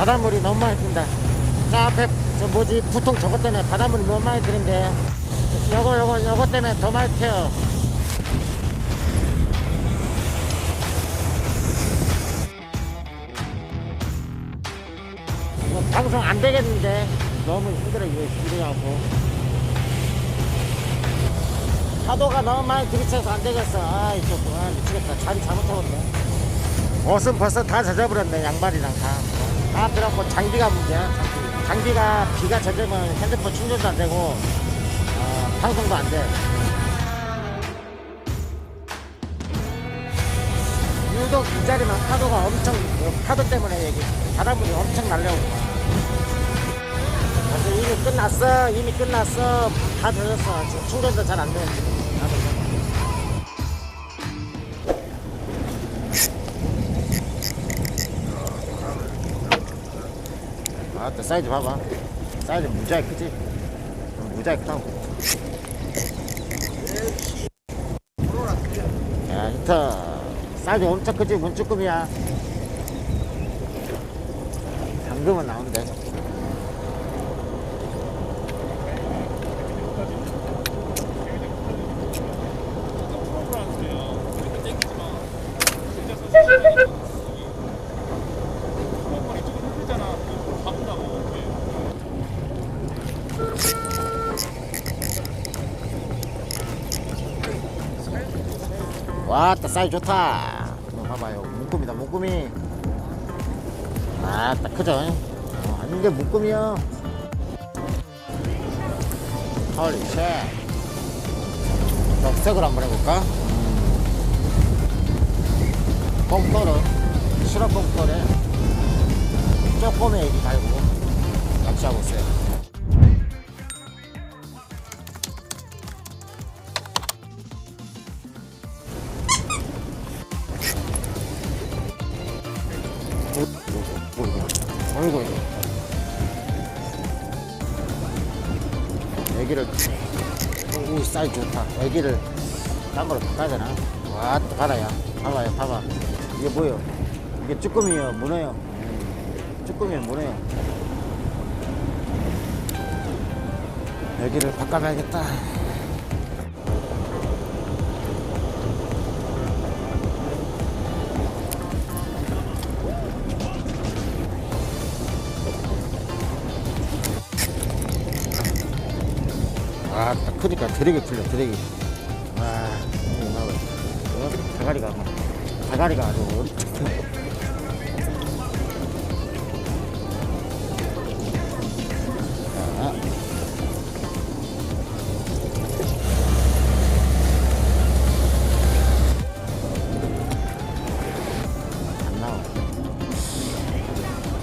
바닷물이 너무 많이 든다. 저 앞에 저 뭐지 보통 저것 때문에 바닷물이 너무 많이 드는데. 요거 요거 요거 때문에 더 많이 튀어. 이거 방송 안 되겠는데. 너무 힘들어 이거 이래갖고. 파도가 너무 많이 들이쳐서 안 되겠어. 아 이거 아, 미치겠다. 자리 잘못해버렸네. 옷은 벌써 다 젖어버렸네 양말이랑 다 다 들어갖고 장비가 문제야 장비. 장비 가 비가 젖으면 핸드폰 충전도 안 되고 어, 방송도 안 돼. 유독 이 자리만 파도가 엄청 파도 때문에 여기. 바닷물이 엄청 날려오고. 그래서 이미 끝났어 이미 끝났어. 다 젖었어. 충전도 잘 안 돼. 아또 사이즈 봐봐. 사이즈 무지하게 크지? 어, 무지하게 크다고. 야 히터. 사이즈 엄청 크지? 문쭈급이야. 당금은 나온대 와따 사이즈 좋다. 이거 봐봐요. 묶음이다 묶음이. 아따 크죠? 어, 이게 묶음이야. 헐리 쉣 녹색으로 한번 해볼까? 음. 뽕돌은 시럽 뽕돌에 조금의 애기 달고 낚시하고 있어요 어이구 애기를 오 사이즈 좋다. 애기를 딴 거로 바꿔야 되나? 와또 바다야 봐봐요 봐봐. 이게 뭐예요? 이게 쭈꾸미예요 문어예요? 음, 쭈꾸미예요 문어예요. 애기를 바꿔봐야겠다 아, 딱 크니까 드래기 풀려, 드래기. 와, 이거 막, 어? 대가리가, 막, 대가리가 아주 엄청 나와.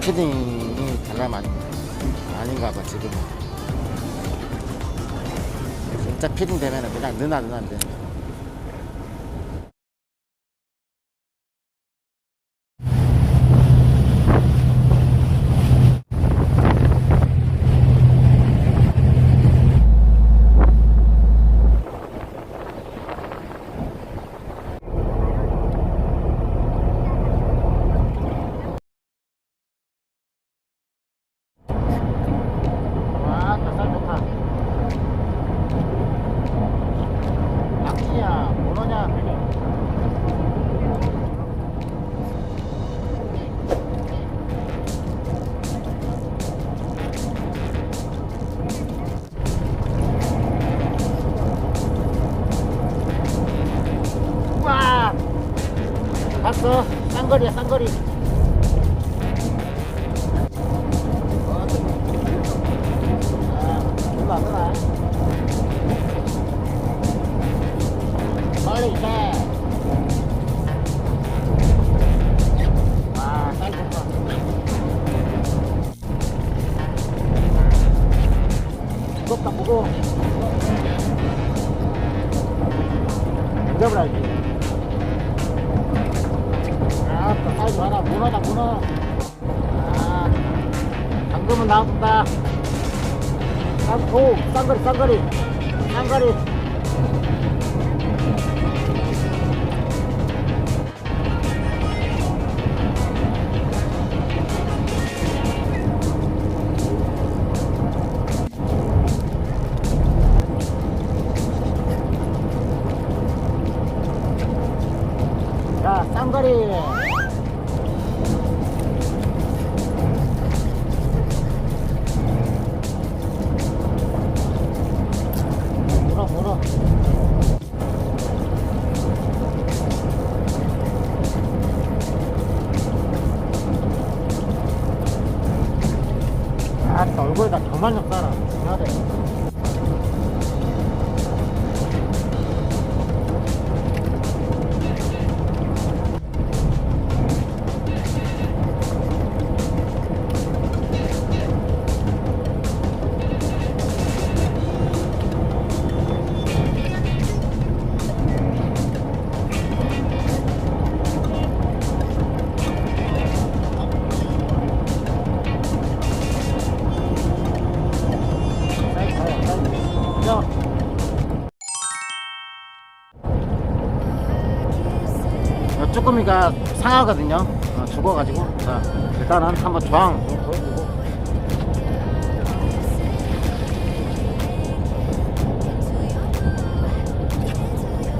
피딩이 달라면 아닌가 봐, 지금은. 진짜 피딩 되면은 그냥 느나 느나인데. 와, 봤어? 쌍거리야, 쌍거리. 아, 얼마 안 되나? 빨리 해. 아, 봐라. 문어다, 문어. 아, 방금은 나온다. 쌍, 오, 쌍거리, 쌍거리. 쌍거리. منطقة 하거든요. 어, 죽어가지고. 자, 일단은 한번 저항.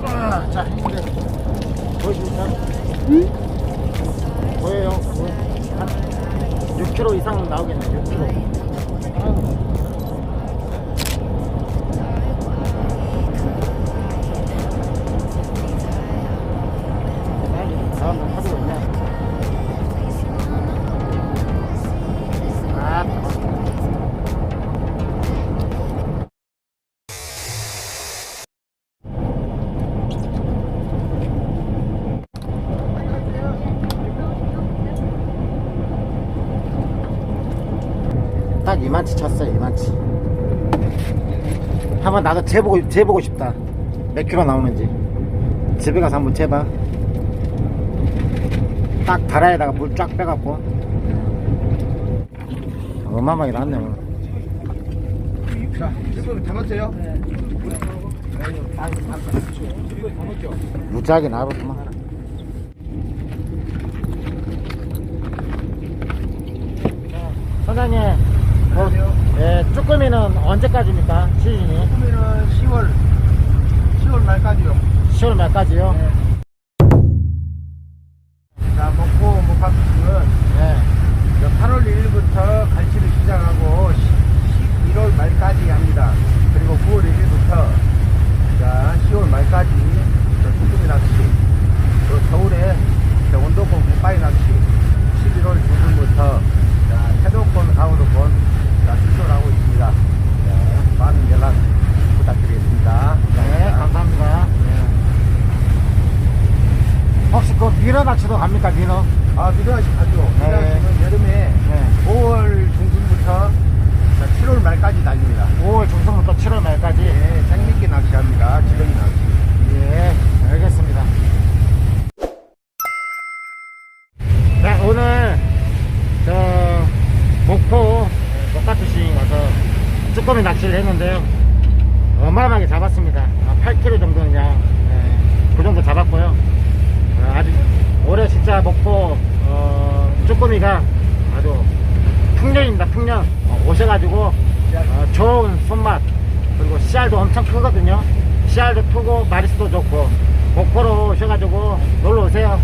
아? 보여요? 보여. 한 6kg 이상 나오겠네, 6kg. 이만치 쳤어요, 이만치. 한번 나도 재보고, 재보고 싶다. 몇 킬로 나오는지. 집에 가서 한번 재봐. 딱 다라에다가 물 쫙 빼갖고 어마어마하게 났네 오늘 자, 지금 담았어요? 무지하게 나왔구만 선장님 뭐, 예, 쭈꾸미는 언제까지입니까 시즌이? 그러면은 10월, 10월 말까지요. 10월 말까지요? 자, 먹고 목합식은 네. 8월 1일부터 갈치를 시작하고 11월 말까지 합니다. 그리고 9월 1일부터 자, 10월 말까지 저 쭈꾸미 낚시, 또 겨울에 저 온도권 굿바이 낚시, 11월 중순부터 자, 태도권, 가오도권 자, 출소하고 있습니다. 자, 많은 연락 부탁드리겠습니다. 네, 감사합니다. 혹시 그 민어 낚시도 갑니까, 민어? 아, 미드하시 가죠. 네. 여름에 네. 5월 중순부터 7월 말까지 달립니다. 5월 중순부터 7월 말까지. 예, 장미끼 낚시합니다. 지렁이 낚시. 예, 알겠습니다. 자, 오늘, 저, 목포, 목가투싱 와서 쭈꾸미 낚시를 했는데요. 어마어마하게 잡았습니다. 8kg 정도는 양, 예, 그 정도 잡았고요. 어, 아주, 올해 진짜 목포, 어, 쭈꾸미가 아주 풍년입니다, 풍년. 어, 오셔가지고, 어, 좋은 손맛, 그리고 씨알도 엄청 크거든요. 씨알도 크고, 마리수도 좋고, 목포로 오셔가지고 놀러 오세요.